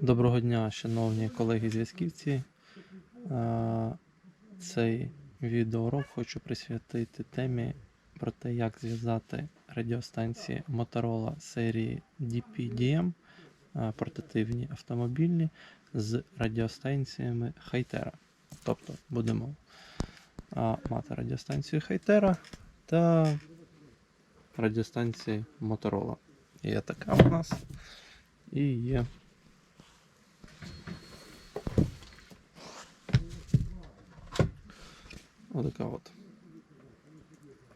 Доброго дня, шановні колеги-зв'язківці. Е, Цей відеоурок хочу присвятити темі про те, як зв'язати радіостанції Motorola серії DPDM е, портативні автомобільні з радіостанціями Хайтера. Тобто будемо мати радіостанцію Хайтера та радіостанції Motorola. Є така у нас. І є Отака от.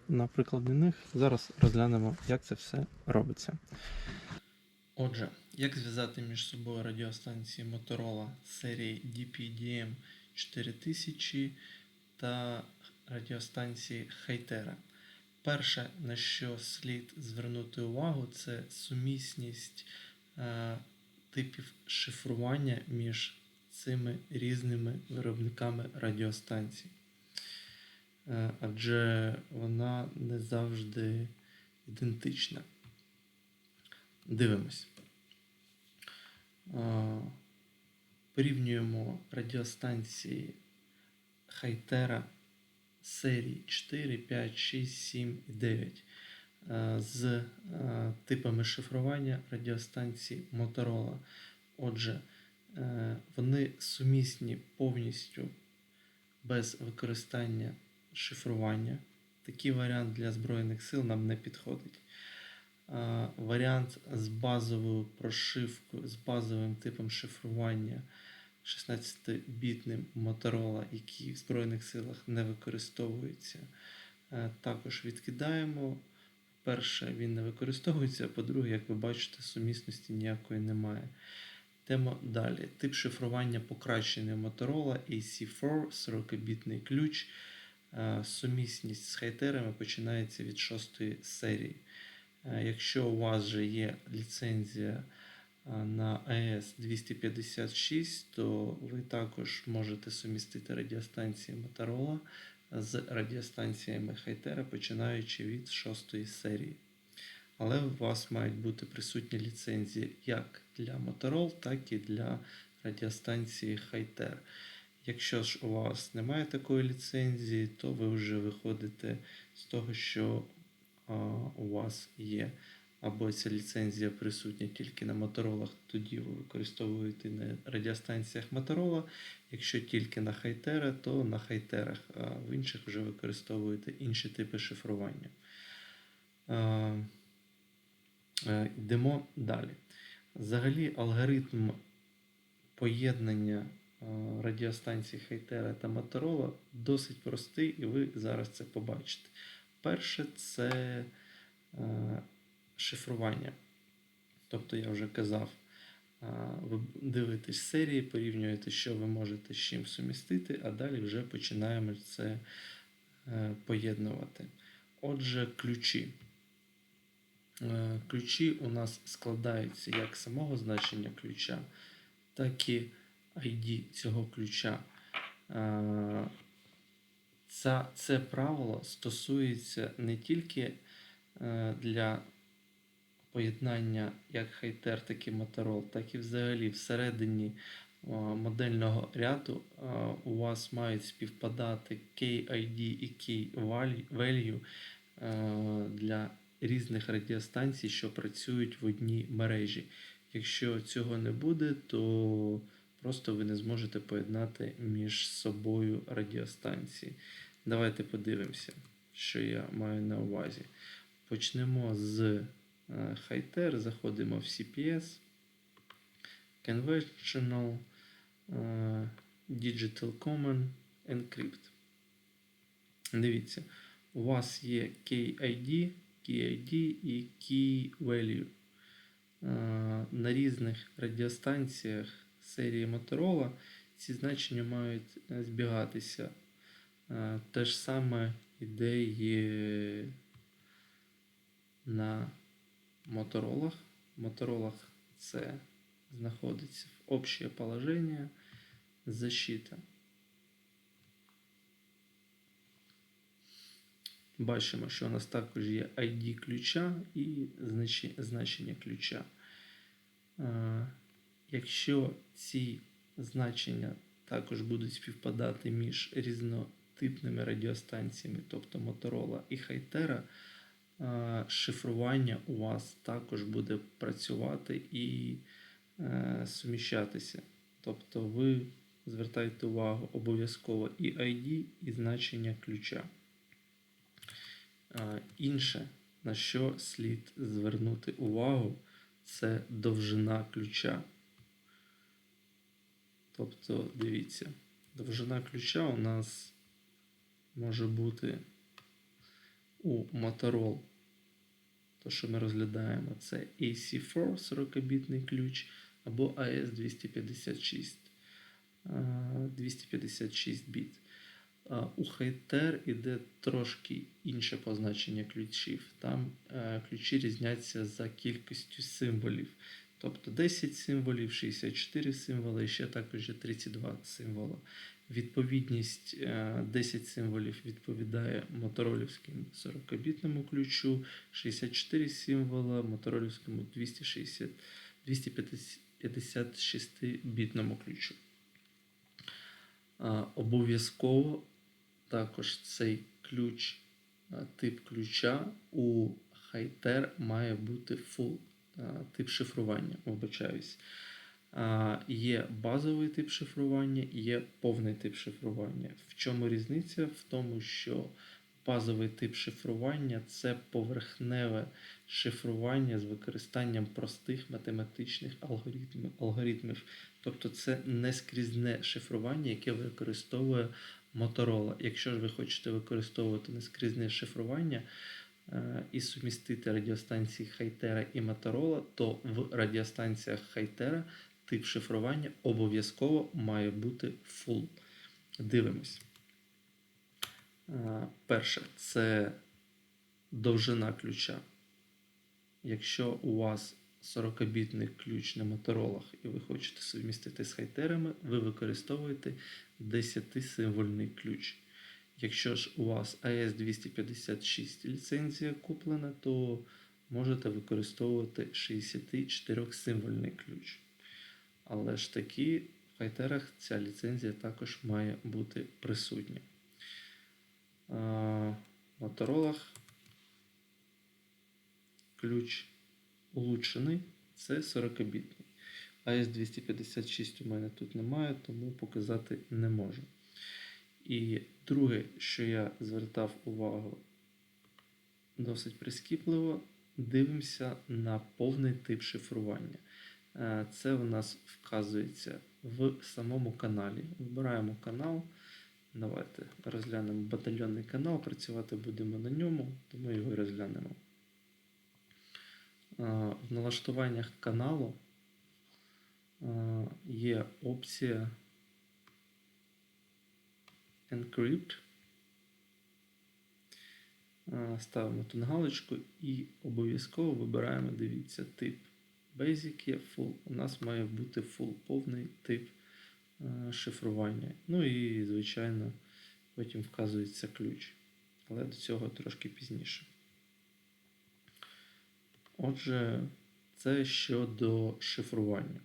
На прикладі них зараз розглянемо, як це все робиться. Отже, як зв'язати між собою радіостанції Motorola серії DPDM 4000 та радіостанції Hytera. Перше, на що слід звернути увагу, це сумісність е, типів шифрування між цими різними виробниками радіостанцій. Е, адже вона не завжди ідентична. Дивимось. Е, Порівнюємо радіостанції Хайтера серії 4, 5, 6, 7 і 9 е, з типами шифрування радіостанцій Motorola. Отже, вони сумісні повністю без використання шифрування. Такий варіант для Збройних сил нам не підходить. А, Варіант з базовою прошивкою, з базовим типом шифрування 16-бітним Motorola, який в Збройних силах не використовується, е, також відкидаємо. Перше, він не використовується, а по-друге, як ви бачите, сумісності ніякої немає. Йдемо далі. Тип шифрування покращений Motorola AC4, 40-бітний ключ. Е, Сумісність з хайтерами починається від шостої серії. Е, Якщо у вас вже є ліцензія е, на AES 256, то ви також можете сумістити радіостанції Motorola з радіостанціями Хайтера, починаючи від шостої серії. Але у вас мають бути присутні ліцензії як для Motorola, так і для радіостанції Хайтер. Якщо ж у вас немає такої ліцензії, то ви вже виходите з того, що а, у вас є або ця ліцензія присутня тільки на Моторолах, тоді ви використовуєте на радіостанціях Motorola. Якщо тільки на Хайтера, то на Хайтерах, а в інших вже використовуєте інші типи шифрування. А, е, Йдемо далі. Взагалі, алгоритм поєднання радіостанцій Хайтера та Motorola досить простий, і ви зараз це побачите. Перше це е, шифрування. Тобто, я вже казав, е, ви дивитесь серії, порівнюєте, що ви можете з чим сумістити, а далі вже починаємо це е, поєднувати. Отже, ключі. Е, Ключі у нас складаються як самого значення ключа, так і ID цього ключа. Е, Це, правило стосується не тільки е, для поєднання як Хайтер, так і Motorola, так і взагалі всередині е, модельного ряду у вас мають співпадати KID і Key-value е, для різних радіостанцій, що працюють в одній мережі. Якщо цього не буде, то просто ви не зможете поєднати між собою радіостанції. Давайте подивимося, що я маю на увазі. Почнемо з Хайтер, заходимо в CPS, Conventional, е, Digital Common, Encrypt. Дивіться, у вас є KID, KID і Key Value. Е, На різних радіостанціях серії Motorola ці значення мають е, збігатися. Е, Те ж саме ідеї на Моторолах. Моторолах це знаходиться в общее положення защита. Бачимо, що у нас також є ID ключа і значення ключа. Якщо ці значення також будуть співпадати між різнотипними радіостанціями, тобто Motorola і Hytera, е, шифрування у вас також буде працювати і е, суміщатися. Тобто ви звертайте увагу обов'язково і ID, і значення ключа. Е, Інше, на що слід звернути увагу, це довжина ключа. Тобто, дивіться, довжина ключа у нас може бути у Motorola. То, що ми розглядаємо, це AC4 40-бітний ключ або AS256 е, 256 біт. У Hyter іде трошки інше позначення ключів. Там е, ключі різняться за кількістю символів. Тобто 10 символів, 64 символи і ще також є 32 символа. Відповідність е, 10 символів відповідає моторолівському 40-бітному ключу, 64 символа моторолівському 260, 256-бітному ключу. Обов'язково також цей ключ, тип ключа у Hyter має бути full тип шифрування, вибачаюсь. Є базовий тип шифрування є повний тип шифрування. В чому різниця? В тому, що базовий тип шифрування це поверхневе шифрування з використанням простих математичних алгоритмів. алгоритмів. Тобто це не скрізне шифрування, яке використовує Motorola. Якщо ж ви хочете використовувати нескрізне шифрування е, і сумістити радіостанції Hytera і Motorola, то в радіостанціях Hytera тип шифрування обов'язково має бути full. Дивимось. Е, Перше, це довжина ключа. Якщо у вас 40-бітний ключ на моторолах і ви хочете сумістити з хайтерами, ви використовуєте 10-символьний ключ. Якщо ж у вас AS256 ліцензія куплена, то можете використовувати 64-символьний ключ. Але ж таки в хайтерах ця ліцензія також має бути присутня. В моторолах ключ улучшений це 40-бітний. AS256 у мене тут немає, тому показати не можу. І друге, що я звертав увагу досить прискіпливо, дивимося на повний тип шифрування. Е, Це у нас вказується в самому каналі. Вибираємо канал. Давайте розглянемо батальйонний канал, працювати будемо на ньому, тому його і розглянемо. Е, В налаштуваннях каналу е, є опція Encrypt. Е, Ставимо тут галочку і обов'язково вибираємо, дивіться, тип. Basic є full. У нас має бути full, повний тип е, шифрування. Ну і, звичайно, потім вказується ключ. Але до цього трошки пізніше. Отже, це щодо шифрування.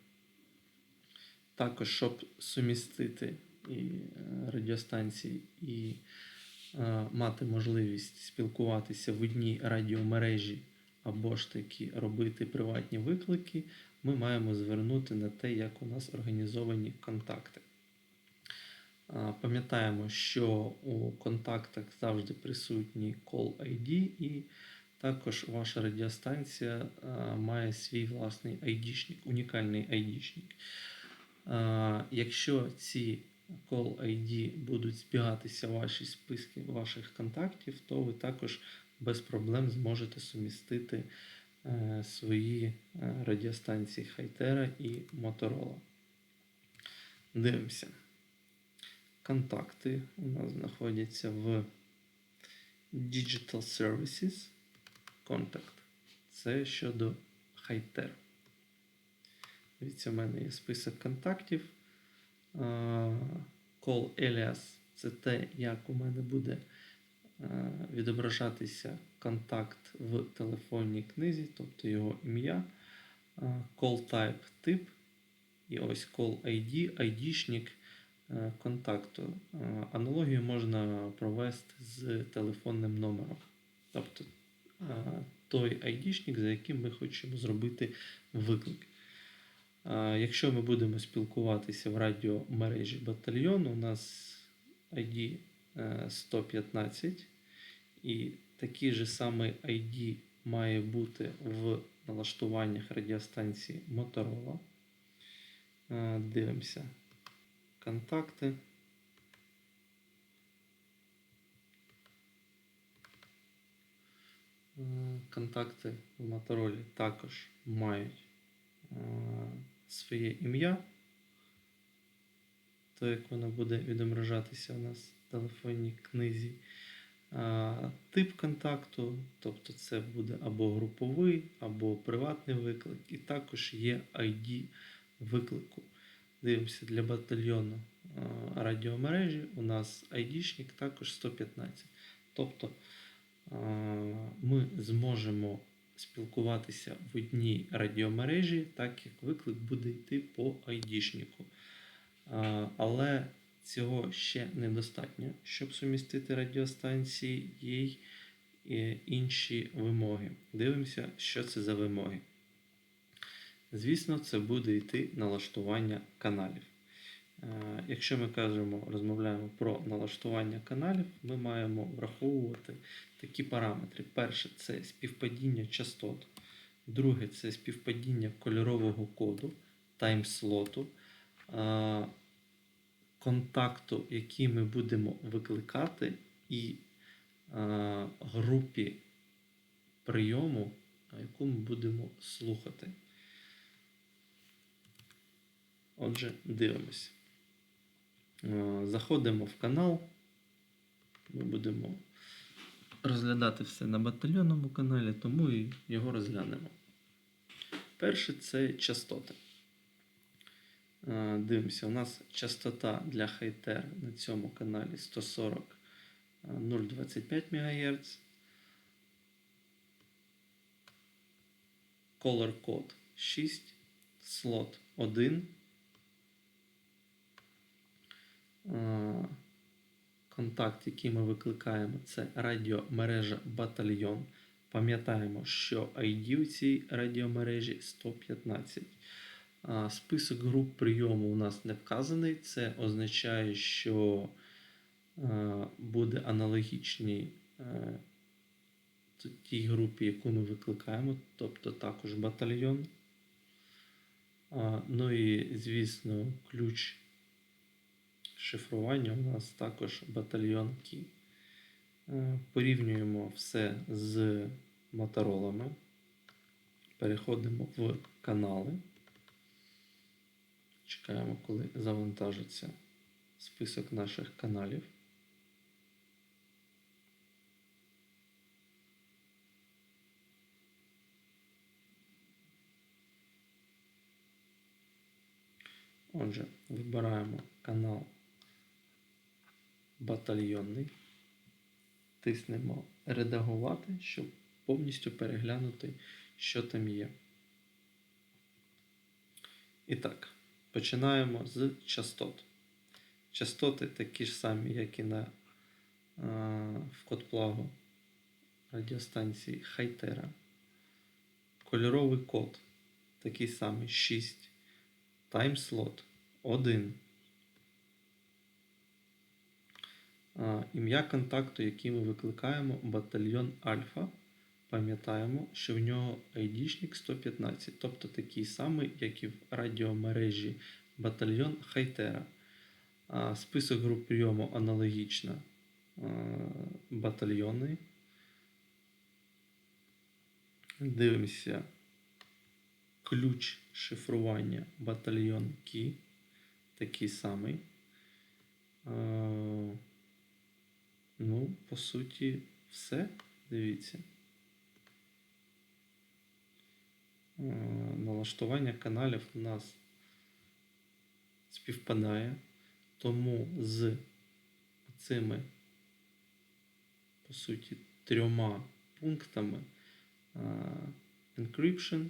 Також, щоб сумістити і е, радіостанції і е, мати можливість спілкуватися в одній радіомережі або ж таки робити приватні виклики, ми маємо звернути на те, як у нас організовані контакти. Е, Пам'ятаємо, що у контактах завжди присутній call ID, і також ваша радіостанція е, має свій власний ID-шник, унікальний ID-шник. Якщо ці call ID будуть збігатися ваші списки ваших контактів, то ви також без проблем зможете сумістити е, свої е, радіостанції Hytera і Motorola. Дивимося. Контакти у нас знаходяться в Digital Services. Contact. Це щодо Hyter. Дивіться, в мене є список контактів. Call alias це те, як у мене буде відображатися контакт в телефонній книзі, тобто його ім'я. Call type тип І ось call ID, ID-шник е, контакту. Е, Аналогію можна провести з телефонним номером. Тобто е, той ID-шник, за яким ми хочемо зробити виклик. Е, Якщо ми будемо спілкуватися в радіомережі батальйону, у нас ID е, 115 і такий же самий ID має бути в налаштуваннях радіостанції Motorola. Е, Дивимося. Контакти. Е, Контакти в Motorola також мають е, своє ім'я. То як воно буде відображатися у нас в телефонній книзі. Тип контакту, тобто це буде або груповий, або приватний виклик, і також є ID виклику. Дивимося для батальйону радіомережі. У нас ID-шник також 115. Тобто ми зможемо спілкуватися в одній радіомережі, так як виклик буде йти по ID-шнику. Але цього ще недостатньо, щоб сумістити радіостанції, є й е, інші вимоги. Дивимося, що це за вимоги. Звісно, це буде йти налаштування каналів. Е, Якщо ми кажемо, розмовляємо про налаштування каналів, ми маємо враховувати такі параметри. Перше це співпадіння частот. Друге це співпадіння кольорового коду, таймслоту, е, контакту, який ми будемо викликати, і е, групі прийому, яку ми будемо слухати. Отже, дивимося. Е, Заходимо в канал. Ми будемо розглядати все на батальйонному каналі, тому і його розглянемо. Перше це частоти. Е, Дивимося, у нас частота для Хайтер на цьому каналі 140 е, 0,25 МГц. Color код 6, слот 1. Е, Контакт, який ми викликаємо, це радіомережа Батальйон. Пам'ятаємо, що ID у цій радіомережі 115. Список груп прийому у нас не вказаний. Це означає, що е, буде аналогічний е, тій групі, яку ми викликаємо, тобто також батальйон. Ну і, звісно, ключ шифрування у нас також батальйон Кі. Е, Порівнюємо все з моторолами. Переходимо в канали. Чекаємо, коли завантажиться список наших каналів. Отже, вибираємо канал батальйонний, тиснемо редагувати, щоб повністю переглянути, що там є. І так, починаємо з частот. Частоти такі ж самі, як і на е, в радіостанції Хайтера. Кольоровий код такий самий 6. Таймслот 1. А, Ім'я контакту, який ми викликаємо, батальйон Альфа. Пам'ятаємо, що в нього ID-шник 115, тобто такий самий, як і в радіомережі батальйон Хайтера. Список груп прийому аналогічно батальйони. Дивимося ключ шифрування батальйон Кі. Такий самий. Ну, по суті, все. Дивіться. Е, Налаштування каналів у нас співпадає, тому з цими, по суті, трьома пунктами е, encryption,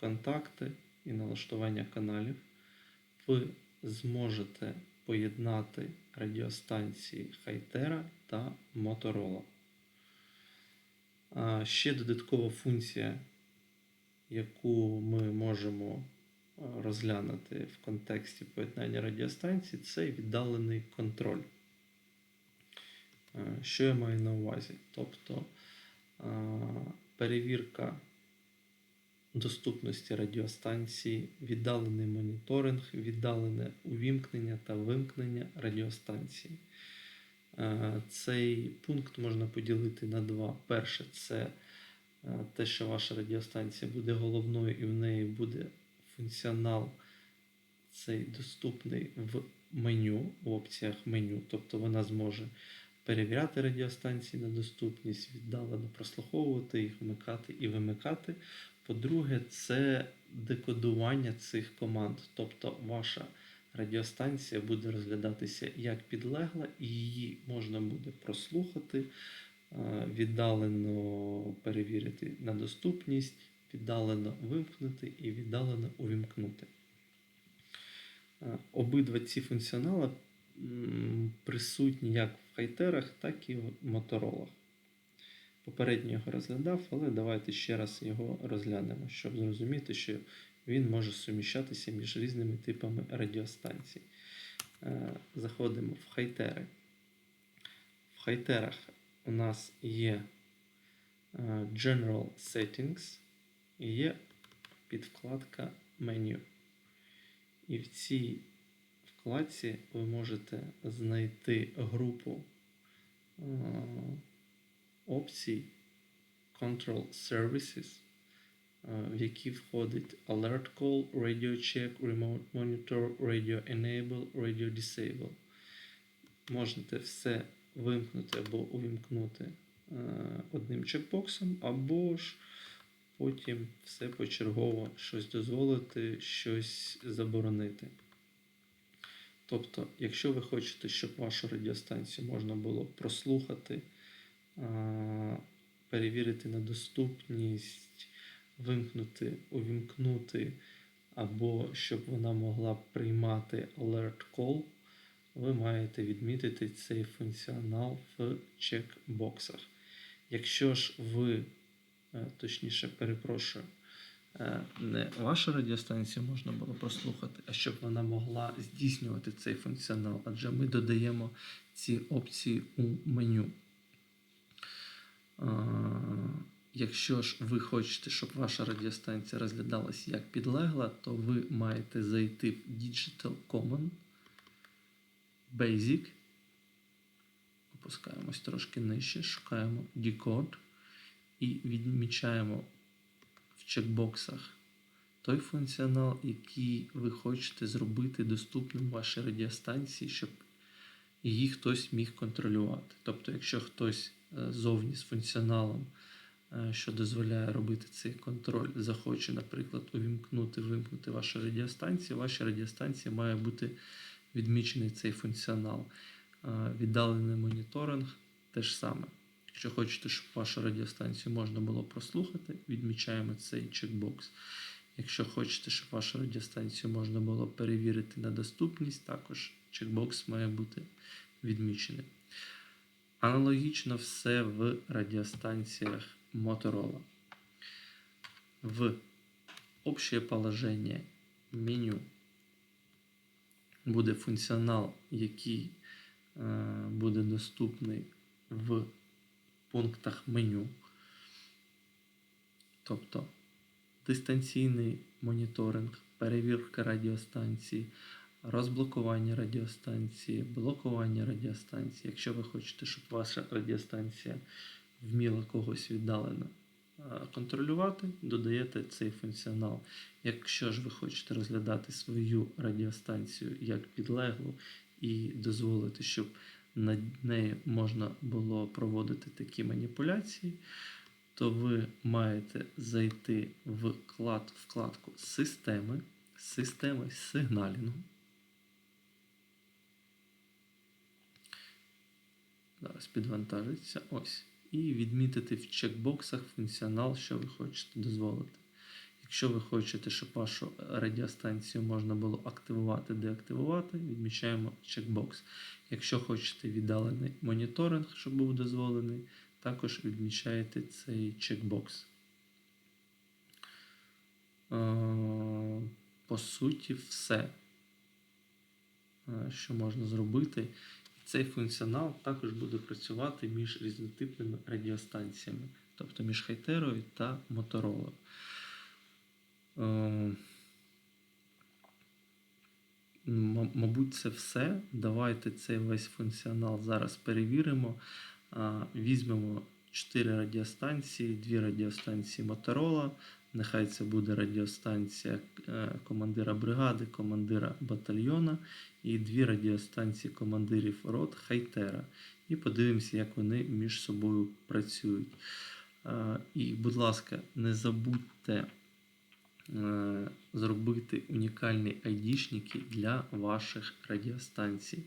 контакти і налаштування каналів ви зможете поєднати радіостанції Хайтера та Моторола. Ще додаткова функція, яку ми можемо розглянути в контексті поєднання радіостанцій, це віддалений контроль. Що я маю на увазі? Тобто перевірка доступності радіостанції, віддалений моніторинг, віддалене увімкнення та вимкнення радіостанції. Е, Цей пункт можна поділити на два. Перше, це е, те, що ваша радіостанція буде головною і в неї буде функціонал цей доступний в меню, в опціях меню, тобто вона зможе перевіряти радіостанції на доступність, віддалено прослуховувати їх, вмикати і вимикати. По-друге, це декодування цих команд, тобто ваша радіостанція буде розглядатися як підлегла, і її можна буде прослухати, е, віддалено перевірити на доступність, віддалено вимкнути і віддалено увімкнути. Е, Обидва ці функціонали присутні як в хайтерах, так і в моторолах. Попередньо його розглядав, але давайте ще раз його розглянемо, щоб зрозуміти, що він може суміщатися між різними типами радіостанцій. Е, Заходимо в хайтери. В хайтерах у нас є е, General Settings і є підвкладка Menu. І в цій вкладці ви можете знайти групу е, опцій Control Services, е, в які входить Alert Call, Radio Check, Remote Monitor, Radio Enable, Radio Disable. Можете все вимкнути або увімкнути е, одним чекбоксом, або ж потім все почергово щось дозволити, щось заборонити. Тобто, якщо ви хочете, щоб вашу радіостанцію можна було прослухати, перевірити на доступність, вимкнути, увімкнути, або щоб вона могла приймати alert call, ви маєте відмітити цей функціонал в чекбоксах. Якщо ж ви, е, точніше, перепрошую, е, не вашу радіостанцію можна було прослухати, а щоб вона могла здійснювати цей функціонал, адже ми додаємо ці опції у меню. Е, Якщо ж ви хочете, щоб ваша радіостанція розглядалась як підлегла, то ви маєте зайти в Digital Common, Basic, опускаємось трошки нижче, шукаємо Decode і відмічаємо в чекбоксах той функціонал, який ви хочете зробити доступним вашій радіостанції, щоб її хтось міг контролювати. Тобто, якщо хтось зовні з функціоналом, е, що дозволяє робити цей контроль, захоче, наприклад, увімкнути, вимкнути вашу радіостанцію, ваша радіостанція має бути відмічений цей функціонал. Е, Віддалений моніторинг теж саме. Якщо хочете, щоб вашу радіостанцію можна було прослухати, відмічаємо цей чекбокс. Якщо хочете, щоб вашу радіостанцію можна було перевірити на доступність, також чекбокс має бути відмічений. Аналогічно все в радіостанціях Motorola. В общее положення меню буде функціонал, який е, буде доступний в пунктах меню. Тобто дистанційний моніторинг, перевірка радіостанції, розблокування радіостанції, блокування радіостанції. Якщо ви хочете, щоб ваша радіостанція вміла когось віддалено е, контролювати, додаєте цей функціонал. Якщо ж ви хочете розглядати свою радіостанцію як підлеглу і дозволити, щоб над нею можна було проводити такі маніпуляції, то ви маєте зайти в вклад, вкладку Системи, системи сигналінгу. Зараз підвантажиться. Ось. І відмітити в чекбоксах функціонал, що ви хочете дозволити. Якщо ви хочете, щоб вашу радіостанцію можна було активувати, деактивувати, відмічаємо чекбокс. Якщо хочете віддалений моніторинг, щоб був дозволений, також відмічаєте цей чекбокс. Е, По суті, все, е, що можна зробити. Цей функціонал також буде працювати між різнотипними радіостанціями, тобто між Хайтерою та Моторолою. Е, Мабуть, це все. Давайте цей весь функціонал зараз перевіримо. Візьмемо 4 радіостанції, 2 радіостанції Motorola. Нехай це буде радіостанція е, командира бригади, командира батальйона і дві радіостанції командирів рот Хайтера. І подивимося, як вони між собою працюють. Е, І, будь ласка, не забудьте е, зробити унікальні айдішники для ваших радіостанцій,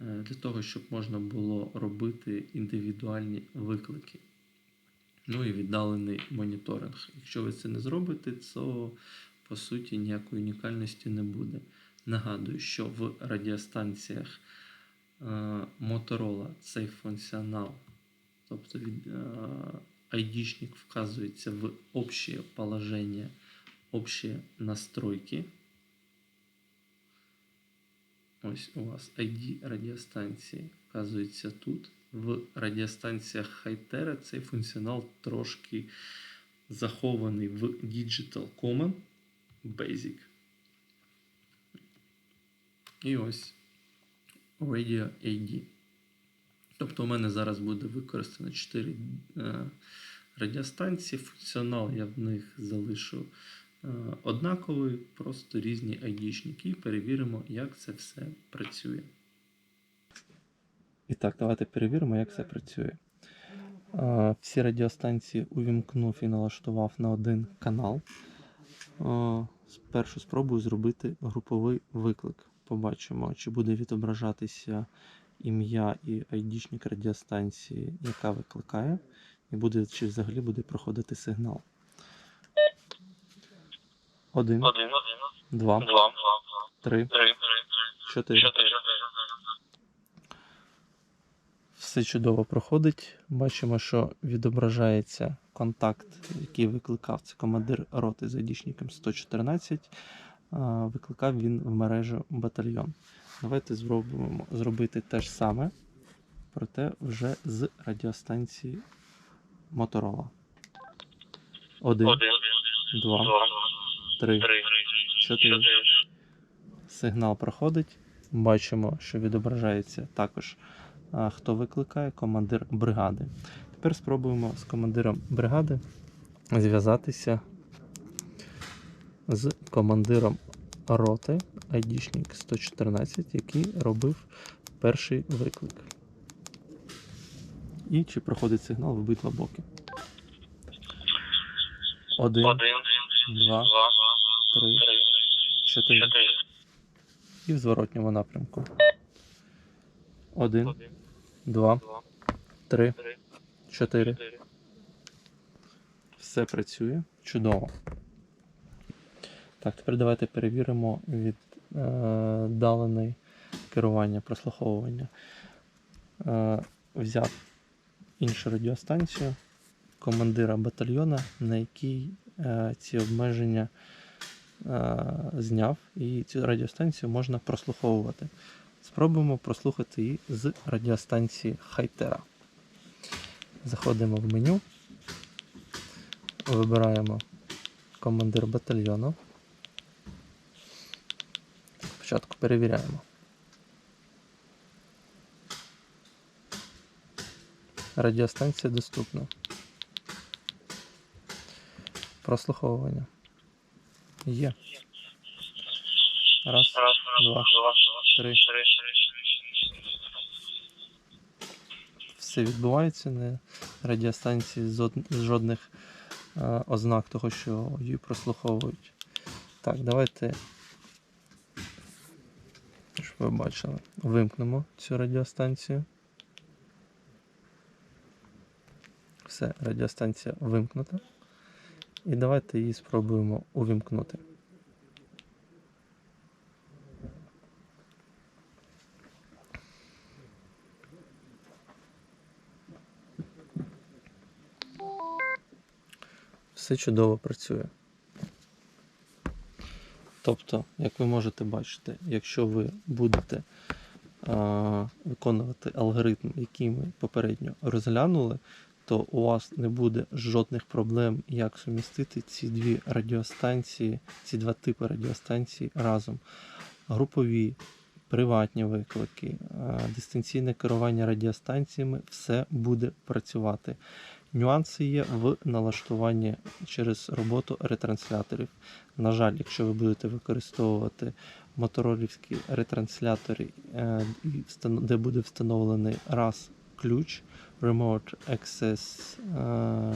для того, щоб можна було робити індивідуальні виклики. Ну і віддалений моніторинг. Якщо ви це не зробите, то по суті ніякої унікальності не буде. Нагадую, що в радіостанціях е, Motorola цей функціонал, тобто від, е, айдішник вказується в общее положення, общие настройки. Ось у вас ID радіостанції вказується тут. В радіостанціях Hytera цей функціонал трошки захований в Digital Common Basic. І ось Radio AD. Тобто у мене зараз буде використано 4 е, радіостанції. Функціонал я в них залишу е, однаковий, просто різні айдішники. І перевіримо, як це все працює. І так, давайте перевіримо, як це працює. Всі радіостанції увімкнув і налаштував на один канал. Спершу спробую зробити груповий виклик. Побачимо, чи буде відображатися ім'я і айдішник радіостанції, яка викликає, і буде, чи взагалі буде проходити сигнал. Один, Один, два, два, три, три, чотири. Все чудово проходить. Бачимо, що відображається контакт, який викликав це командир роти з айдішником 114. Викликав він в мережу батальйон. Давайте спробуємо зробити те ж саме, проте вже з радіостанції Motorola. Один, два, три, чотири. Сигнал проходить. Бачимо, що відображається також, хто викликає командир бригади. Тепер спробуємо з командиром бригади зв'язатися з командиром роти айдішник 114, який робив перший виклик. І чи проходить сигнал в обидва боки. Один, Один, два, два, три, чотири. І в зворотньому напрямку. Один, два, три, чотири. Все працює. Чудово. Так, тепер давайте перевіримо віддалене керування, прослуховування. Е, взяв іншу радіостанцію командира батальйона, на якій е, ці обмеження е, зняв, і цю радіостанцію можна прослуховувати. Спробуємо прослухати її з радіостанції Хайтера. Заходимо в меню, вибираємо командир батальйону. Спочатку перевіряємо. Радіостанція доступна. Прослуховування. Є. Раз, два, два, три. три. все відбувається на радіостанції зод- жодних е, ознак того, що її прослуховують. Так, давайте, щоб ви бачили, вимкнемо цю радіостанцію. Все, радіостанція вимкнута. І давайте її спробуємо увімкнути. Все чудово працює. Тобто, як ви можете бачити, якщо ви будете а, виконувати алгоритм, який ми попередньо розглянули, то у вас не буде жодних проблем, як сумістити ці дві радіостанції, ці два типи радіостанцій разом. Групові, приватні виклики, дистанційне керування радіостанціями, все буде працювати. Нюанси є в налаштуванні через роботу ретрансляторів. На жаль, якщо ви будете використовувати моторолівські ретранслятори, е, де буде встановлений раз ключ Remote Access е,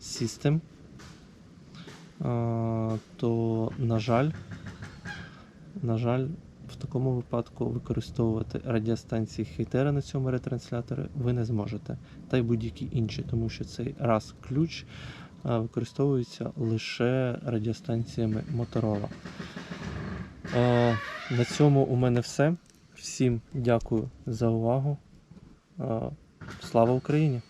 System, е, то, на жаль, на жаль, в такому випадку використовувати радіостанції Хейтера на цьому ретрансляторі ви не зможете, та й будь-які інші, тому що цей раз ключ е, використовується лише радіостанціями Motorola. Е, На цьому у мене все. Всім дякую за увагу. Е, Слава Україні!